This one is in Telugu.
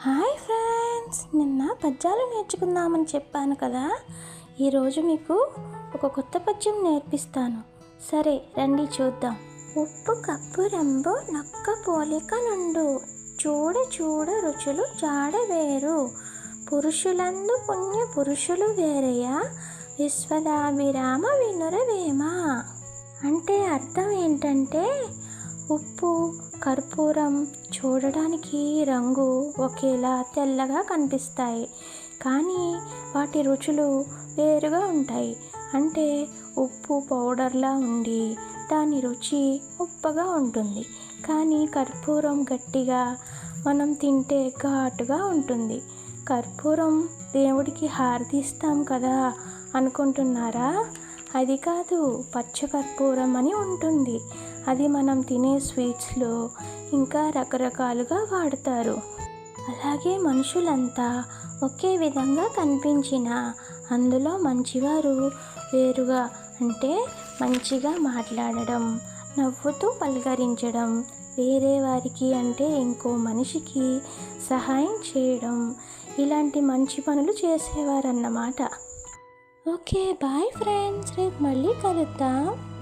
హాయ్ ఫ్రెండ్స్ నిన్న పద్యాలు నేర్చుకుందామని చెప్పాను కదా. ఈరోజు మీకు ఒక కొత్త పద్యం నేర్పిస్తాను. సరే రండి చూద్దాం. ఉప్పు కప్పు రెంబు నక్క పోలిక నుండు. చూడ చూడ రుచులు జాడ వేరు. పురుషులందు పుణ్య పురుషులు వేరయ్య విశ్వదాభిరామ వినురవేమ అంటే అర్థం ఏంటంటే ఉప్పు కర్పూరం చూడడానికి రంగు ఒకేలా తెల్లగా కనిపిస్తాయి. కానీ వాటి రుచులు వేరుగా ఉంటాయి. అంటే ఉప్పు పౌడర్లా ఉండి దాని రుచి ఉప్పగా ఉంటుంది. కానీ కర్పూరం గట్టిగా మనం తింటే ఘాటుగా ఉంటుంది. కర్పూరం దేవుడికి హారతిస్తాం కదా అనుకుంటున్నారా? అది కాదు పచ్చకర్పూరం అని ఉంటుంది. అది మనం తినే స్వీట్స్లో ఇంకా రకరకాలుగా వాడతారు. అలాగే మనుషులంతా ఒకే విధంగా కనిపించిన అందులో మంచివారు వేరుగా అంటే మంచిగా మాట్లాడడం నవ్వుతూ పలకరించడం వేరే వారికి అంటే ఇంకో మనిషికి సహాయం చేయడం ఇలాంటి మంచి పనులు చేసేవారన్నమాట. Okay bye friends. రేపు మళ్ళీ కలుద్దాం.